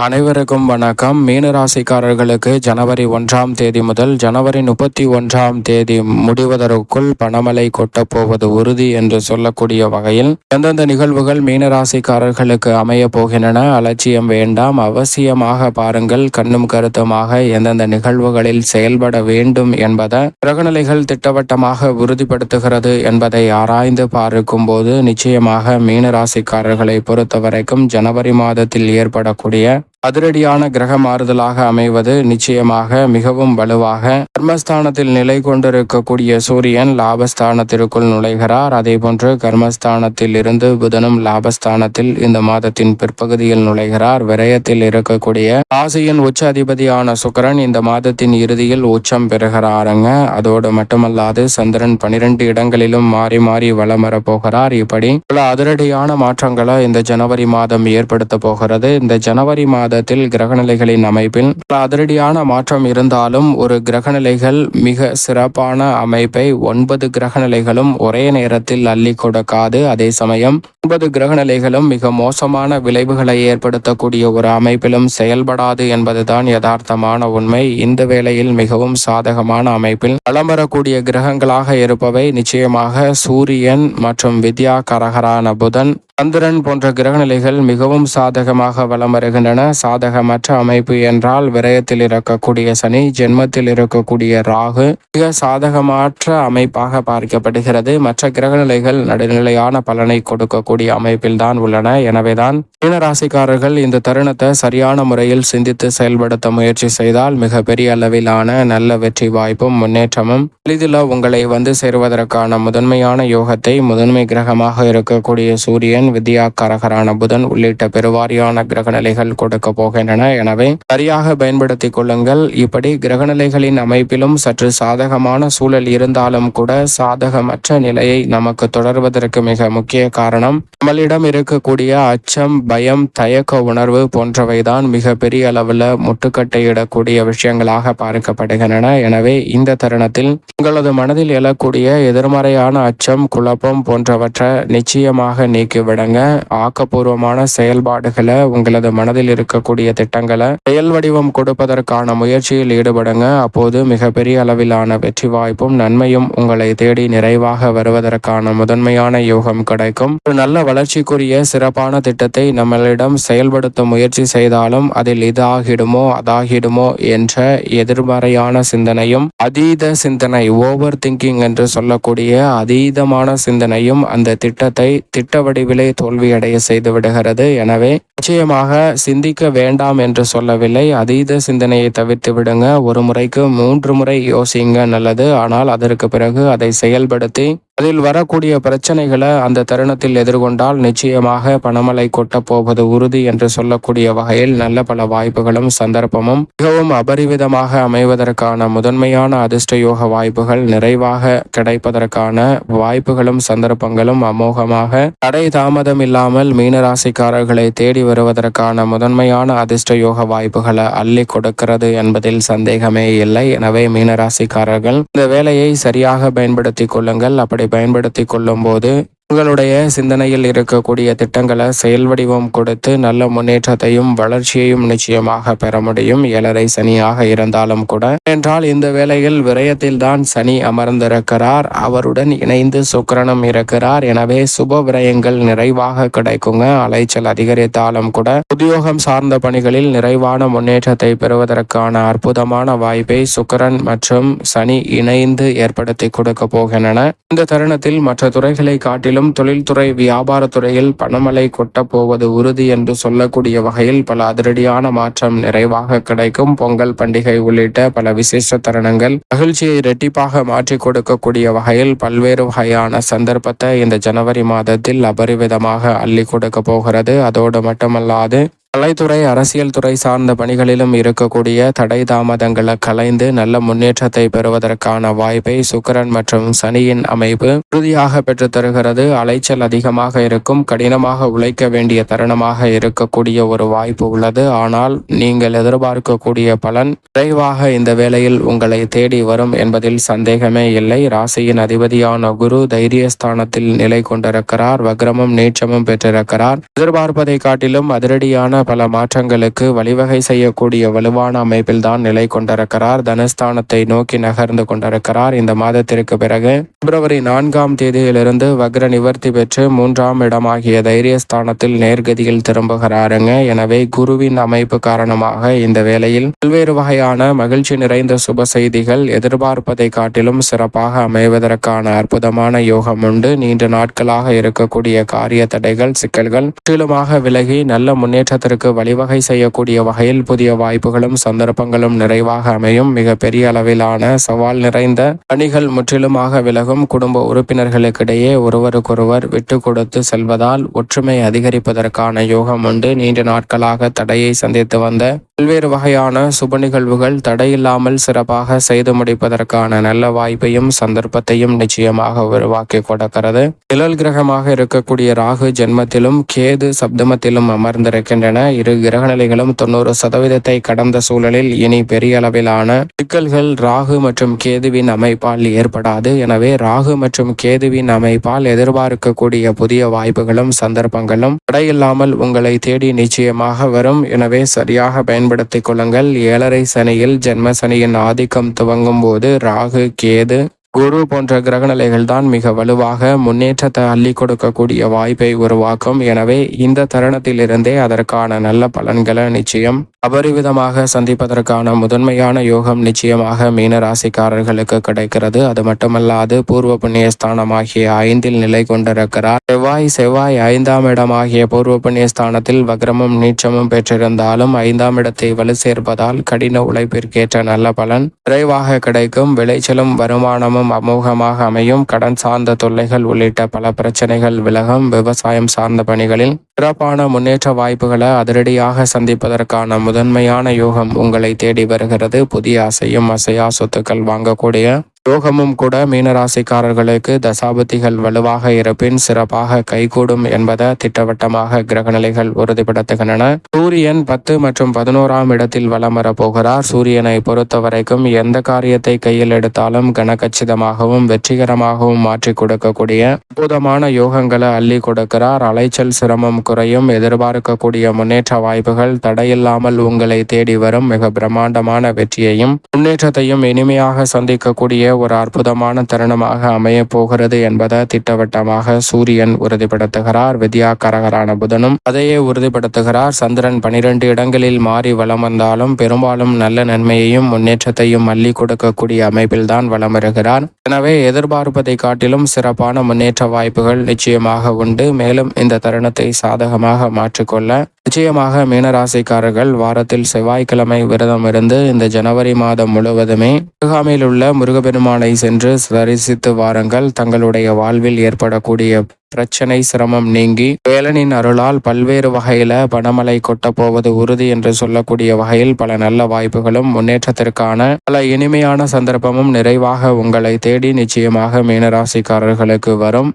அனைவருக்கும் வணக்கம். மீனராசிக்காரர்களுக்கு ஜனவரி ஒன்றாம் தேதி முதல் ஜனவரி முப்பத்தி ஒன்றாம் தேதி முடிவதற்குள் பணமழை கொட்டப்போவது உறுதி என்று சொல்லக்கூடிய வகையில் எந்தெந்த நிகழ்வுகள் மீனராசிக்காரர்களுக்கு அமைய போகின்றன அலட்சியம் வேண்டாம். அவசியமாக பாருங்கள் கண்ணும் கருத்துமாக எந்தெந்த நிகழ்வுகளில் செயல்பட வேண்டும் என்பதை கிரகநிலைகள் திட்டவட்டமாக உறுதிப்படுத்துகிறது என்பதை ஆராய்ந்து பார்க்கும் போது நிச்சயமாக மீனராசிக்காரர்களை பொறுத்தவரைக்கும் ஜனவரி மாதத்தில் ஏற்படக்கூடிய அதிரடியான கிரக மாறுதலாக அமைவது நிச்சயமாக மிகவும் வலுவாக. கர்மஸ்தானத்தில் நிலை கொண்டிருக்கக்கூடிய சூரியன் லாபஸ்தானத்திற்குள் நுழைகிறார். அதேபோன்று கர்மஸ்தானத்தில் இருந்து புதனும் லாபஸ்தானத்தில் இந்த மாதத்தின் பிற்பகுதியில் நுழைகிறார். விரயத்தில் இருக்கக்கூடிய ராசியின் உச்ச அதிபதியான சுக்கரன் இந்த மாதத்தின் இறுதியில் உச்சம் பெறுகிறாருங்க. அதோடு மட்டுமல்லாது சந்திரன் பனிரெண்டு இடங்களிலும் மாறி மாறி வளம் வரப்போகிறார். இப்படி பல அதிரடியான மாற்றங்களை இந்த ஜனவரி மாதம் ஏற்படுத்த போகிறது. இந்த ஜனவரி மாதம் மாதத்தில் கிரகநிலைகளின் அமைப்பில் அதிரடியான மாற்றம் இருந்தாலும் ஒரு கிரகநிலைகள் மிக சிறப்பான அமைப்பை ஒன்பது கிரகநிலைகளும் ஒரே நேரத்தில் அள்ளி கொடுக்காது. அதே சமயம் ஒன்பது கிரகநிலைகளும் மிக மோசமான விளைவுகளை ஏற்படுத்தக்கூடிய ஒரு அமைப்பிலும் செயல்படாது என்பதுதான் யதார்த்தமான உண்மை. இந்த வேளையில் மிகவும் சாதகமான அமைப்பில் வளம் வரக்கூடிய கிரகங்களாக இருப்பவை நிச்சயமாக சூரியன் மற்றும் வித்யா கரகரான புதன் சந்திரன் போன்ற கிரகநிலைகள் மிகவும் சாதகமாக வலம் வருகின்றன. சாதகமற்ற அமைப்பு என்றால் விரயத்தில் இருக்கக்கூடிய சனி ஜென்மத்தில் இருக்கக்கூடிய ராகு. மிக சாதகமற்ற அமைப்பாக பார்க்கப்படுகிறது. மற்ற கிரகநிலைகள் நடுநிலையான பலனை கொடுக்கக்கூடிய அமைப்பில் தான் உள்ளன. எனவேதான் மீனராசிக்காரர்கள் இந்த தருணத்தை சரியான முறையில் சிந்தித்து செயல்படுத்த முயற்சி செய்தால் மிக பெரிய அளவிலான நல்ல வெற்றி வாய்ப்பும் முன்னேற்றமும் எளிதில் உங்களை வந்து சேருவதற்கான முதன்மையான யோகத்தை முதன்மை கிரகமாக இருக்கக்கூடிய சூரியன் வித்யா கரகரான புதன் உள்ளிட்ட பெருவாரியான கிரகநிலைகள் கொடுக்க போகின்றன. எனவே சரியாக பயன்படுத்திக் கொள்ளுங்கள். இப்படி கிரகநிலைகளின் அமைப்பிலும் சற்று சாதகமான சூழல் இருந்தாலும் கூட சாதகமற்ற நிலையை நமக்கு தொடர்வதற்கு மிக முக்கிய காரணம் நம்மளிடம் இருக்கக்கூடிய அச்சம் பயம் தயக்க உணர்வு போன்றவைதான் மிக பெரிய அளவில் முட்டுக்கட்டையிடக்கூடிய விஷயங்களாக பார்க்கப்படுகின்றன. எனவே இந்த தருணத்தில் உங்களது மனதில் எழக்கூடிய எதிர்மறையான அச்சம் குழப்பம் போன்றவற்றை நிச்சயமாக நீக்கிவிடுங்க ஆக்கப்பூர்வமான செயல்பாடுகளை உங்களது மனதில் இருக்கக்கூடிய திட்டங்களை செயல் வடிவம் கொடுப்பதற்கான முயற்சியில் ஈடுபடுங்க. அப்போது மிகப்பெரிய அளவிலான வெற்றி வாய்ப்பும் நன்மையும் உங்களை தேடி நிறைவாக வருவதற்கான முதன்மையான யோகம் கிடைக்கும். ஒரு நல்ல வளர்ச்சிக்குரிய சிறப்பான திட்டத்தை நம்மளிடம் செயல்படுத்த முயற்சி செய்தாலும் அதில் இதாகிடுமோ அதாகிடுமோ என்ற எதிர்மறையான சிந்தனையும் அதீத சிந்தனை ஓவர் திங்கிங் என்று சொல்லக்கூடிய அதீதமான சிந்தனையும் அந்த திட்டத்தை திட்ட வடிவில் தோல்வியடைய செய்து விடுகிறது. எனவே நிச்சயமாக சிந்திக்க வேண்டாம் என்று சொல்லவில்லை. அதீத சிந்தனையை தவிர்த்து விடுங்க. ஒரு முறைக்கு மூன்று முறை யோசிங்க. நல்லது. ஆனால் அதற்கு பிறகு அதை செயல்படுத்தி அதில் வரக்கூடிய பிரச்சனைகளை அந்த தருணத்தில் எதிர்கொண்டால் நிச்சயமாக பணமலை கொட்டப் போவது உறுதி என்று சொல்லக்கூடிய வகையில் நல்ல பல வாய்ப்புகளும் சந்தர்ப்பமும் மிகவும் அபரிவிதமாக அமைவதற்கான முதன்மையான அதிர்ஷ்ட யோக வாய்ப்புகள் நிறைவாக கிடைப்பதற்கான வாய்ப்புகளும் சந்தர்ப்பங்களும் அமோகமாக தடை தாமதம் இல்லாமல் மீனராசிக்காரர்களை தேடி வருவதற்கான முதன்மையான அதிர்ஷ்ட யோக வாய்ப்புகளை அள்ளி கொடுக்கிறது என்பதில் சந்தேகமே இல்லை. எனவே மீனராசிக்காரர்கள் இந்த வேலையை சரியாக பயன்படுத்திக் கொள்ளுங்கள். அப்படி பயன்படுத்தி கொள்ளும் போது உங்களுடைய சிந்தனையில் இருக்கக்கூடிய திட்டங்களை செயல் வடிவம் கொடுத்து நல்ல முன்னேற்றத்தையும் வளர்ச்சியையும் நிச்சயமாக பெற முடியும். ஏழரை சனியாக இருந்தாலும் கூட. என்றால் இந்த வேளையில் விரயத்தில் தான் சனி அமர்ந்திருக்கிறார். அவருடன் இணைந்து சுக்கரனும் இருக்கிறார். எனவே சுப விரயங்கள் நிறைவாக கிடைக்குங்க. அலைச்சல் அதிகரித்தாலும் கூட. உத்தியோகம் சார்ந்த பணிகளில் நிறைவான முன்னேற்றத்தை பெறுவதற்கான அற்புதமான வாய்ப்பை சுக்கரன் மற்றும் சனி இணைந்து ஏற்படுத்தி கொடுக்க போகின்றன. இந்த தருணத்தில் மற்ற துறைகளை காட்டிலும் மேலும் தொழில்துறை வியாபாரத்துறையில் பணமலை கொட்டப் போவது உறுதி என்று சொல்லக்கூடிய வகையில் பல அதிரடியான மாற்றம் நிறைவாக கிடைக்கும். பொங்கல் பண்டிகை உள்ளிட்ட பல விசேஷ தருணங்கள் மகிழ்ச்சியை இரட்டிப்பாக மாற்றி கொடுக்கக்கூடிய வகையில் பல்வேறு வகையான சந்தர்ப்பத்தை இந்த ஜனவரி மாதத்தில் அபரிவிதமாக அள்ளி கொடுக்க போகிறது. அதோடு மட்டுமல்லாது கலைத்துறை அரசியல் துறை சார்ந்த பணிகளிலும் இருக்கக்கூடிய தடை தாமதங்களை கலைந்து நல்ல முன்னேற்றத்தை பெறுவதற்கான வாய்ப்பை சுக்கரன் மற்றும் சனியின் அமைப்பு உறுதியாக பெற்று தருகிறது. அலைச்சல் அதிகமாக இருக்கும் கடினமாக உழைக்க வேண்டிய தருணமாக இருக்கக்கூடிய ஒரு வாய்ப்பு உள்ளது. ஆனால் நீங்கள் எதிர்பார்க்கக்கூடிய பலன் விரைவாக இந்த வேளையில் உங்களை தேடி வரும் என்பதில் சந்தேகமே இல்லை. ராசியின் அதிபதியான குரு தைரியஸ்தானத்தில் நிலை கொண்டிருக்கிறார். வக்ரமும் நீச்சமும் பெற்றிருக்கிறார். எதிர்பார்ப்பதை காட்டிலும் அதிரடியான பல மாற்றங்களுக்கு வழிவகை செய்யக்கூடிய வலுவான அமைப்பில் தான் நிலை கொண்டிருக்கிறார். தனஸ்தானத்தை நோக்கி நகர்ந்து கொண்டிருக்கிறார். இந்த மாதத்திற்கு பிறகு பிப்ரவரி நான்காம் தேதியிலிருந்து வக்ர நிவர்த்தி பெற்று மூன்றாம் இடமாகிய தைரியஸ்தானத்தில் நேர்கதியில் திரும்புகிறாருங்க. எனவே குருவின் அமைப்பு காரணமாக இந்த வேளையில் பல்வேறு வகையான மகிழ்ச்சி நிறைந்த சுப செய்திகள் எதிர்பார்ப்பதை காட்டிலும் சிறப்பாக அமைவதற்கான அற்புதமான யோகம் உண்டு. நீண்ட நாட்களாக இருக்கக்கூடிய காரிய தடைகள் சிக்கல்கள் முற்றிலுமாக விலகி நல்ல முன்னேற்றத்திற்கு வழிவகை செய்யக்கூடிய வகையில் புதிய வாய்ப்புகளும் சந்தர்ப்பங்களும் நிறைவாக அமையும். மிக பெரிய அளவிலான சவால் நிறைந்த பணிகள் முற்றிலுமாக விலகும். குடும்ப உறுப்பினர்களுக்கிடையே ஒருவருக்கொருவர் விட்டு கொடுத்து செல்வதால் ஒற்றுமை அதிகரிப்பதற்கான யோகம் உண்டு. நீண்ட நாட்களாக தடையை சந்தித்து வந்த பல்வேறு வகையான சுப நிகழ்வுகள் தடையில்லாமல் சிறப்பாக செய்து முடிப்பதற்கான நல்ல வாய்ப்பையும் சந்தர்ப்பத்தையும் நிச்சயமாக உருவாக்கி கொடுக்கிறது. நிழல் கிரகமாக இருக்கக்கூடிய ராகு ஜென்மத்திலும் கேது சப்தமத்திலும் அமர்ந்திருக்கின்றன. இரு கிரகநிலைகளும் தொண்ணூறு சதவீதத்தை கடந்த சூழலில் இனி பெரிய அளவிலான சிக்கல்கள் ராகு மற்றும் கேதுவின் அமைப்பால் ஏற்படாது. எனவே ராகு மற்றும் கேதுவின் அமைப்பால் எதிர்பார்க்கக்கூடிய புதிய வாய்ப்புகளும் சந்தர்ப்பங்களும் தடையில்லாமல் உங்களை தேடி நிச்சயமாக வரும். எனவே சரியாக பயன்படுத்திக் கொள்ளுங்கள். ஏழரை சனியில் ஜென்ம சனியின் ஆதிக்கம் துவங்கும் போது ராகு கேது குரு போன்ற கிரகநிலைகள் தான் மிக வலுவாக முன்னேற்றத்தை அள்ளி கொடுக்கக்கூடிய வாய்ப்பை உருவாக்கும். எனவே இந்த தருணத்திலிருந்தே அதற்கான நல்ல பலன்களை நிச்சயம் அபரிவிதமாக சந்திப்பதற்கான முதன்மையான யோகம் நிச்சயமாக மீன ராசிக்காரர்களுக்கு கிடைக்கிறது. அது மட்டுமல்லாது பூர்வ புண்ணியஸ்தானமாகிய ஐந்தில் நிலை கொண்டிருக்கிறார். செவ்வாய் செவ்வாய் ஐந்தாம் இடமாகிய பூர்வ புண்ணிய ஸ்தானத்தில் வக்ரமும் நீச்சமும் பெற்றிருந்தாலும் ஐந்தாம் இடத்தை வலு சேர்ப்பதால் கடின உழைப்பிற்கேற்ற நல்ல பலன் விரைவாக கிடைக்கும். விளைச்சலும் வருமானமும் அமோகமாக அமையும் கடன் சார்ந்த தொல்லைகள் உள்ளிட்ட பல பிரச்சனைகள் விலகும் விவசாயம் சார்ந்த பணிகளில் சிறப்பான முன்னேற்ற வாய்ப்புகளை அதிரடியாக சந்திப்பதற்கான முதன்மையான யோகம் உங்களை தேடி வருகிறது. புதிய அசையும் அசையா சொத்துக்கள் வாங்கக்கூடிய யோகமும் கூட மீனராசிக்காரர்களுக்கு தசாபதிகள் வலுவாக இருப்பின் சிறப்பாக கைகூடும் என்பதை திட்டவட்டமாக கிரகநிலைகள் உறுதிப்படுத்துகின்றன. சூரியன் பத்து மற்றும் பதினோராம் இடத்தில் வலம் வரப்போகிறார். சூரியனை பொறுத்த வரைக்கும் எந்த காரியத்தை கையில் எடுத்தாலும் கனகச்சிதமாகவும் வெற்றிகரமாகவும் மாற்றி கொடுக்கக்கூடிய அற்புதமான யோகங்களை அள்ளி கொடுக்கிறார். அலைச்சல் சிரமம் குறையும். எதிர்பார்க்கக்கூடிய முன்னேற்ற வாய்ப்புகள் தடையில்லாமல் உங்களை தேடி வரும். மிக பிரம்மாண்டமான வெற்றியையும் முன்னேற்றத்தையும் இனிமையாக சந்திக்கக்கூடிய ஒரு அற்புதமான தருணமாக அமைய போகிறது என்பதை திட்டவட்டமாக சூரியன் உறுதிப்படுத்துகிறார். வித்யாகரகரான புதனும் அதையே உறுதிப்படுத்துகிறார். சந்திரன் பனிரெண்டு இடங்களில் மாறி வளம் வந்தாலும் பெரும்பாலும் நல்ல நன்மையையும் முன்னேற்றத்தையும் மல்லி கொடுக்கக்கூடிய அமைப்பில்தான் வளம் வருகிறார். எனவே எதிர்பார்ப்பதை காட்டிலும் சிறப்பான முன்னேற்ற வாய்ப்புகள் நிச்சயமாக உண்டு. மேலும் இந்த தருணத்தை சாதகமாக மாற்றிக்கொள்ள நிச்சயமாக மீனராசிக்காரர்கள் வாரத்தில் செவ்வாய்க்கிழமை விரதம் இருந்து இந்த ஜனவரி மாதம் முழுவதுமே அருகாமையில் உள்ள முருகபெரும் சென்று தரிசித்து வாருங்கள். தங்களுடைய வாழ்வில் ஏற்படக்கூடிய பிரச்சனை சிரமம் நீங்கி வேலனின் அருளால் பல்வேறு வகையில பணமலை கொட்ட போவது உறுதி என்று சொல்லக்கூடிய வகையில் பல நல்ல வாய்ப்புகளும் முன்னேற்றத்திற்கான பல இனிமையான சந்தர்ப்பமும் நிறைவாக உங்களை தேடி நிச்சயமாக மீனராசிக்காரர்களுக்கு வரும்.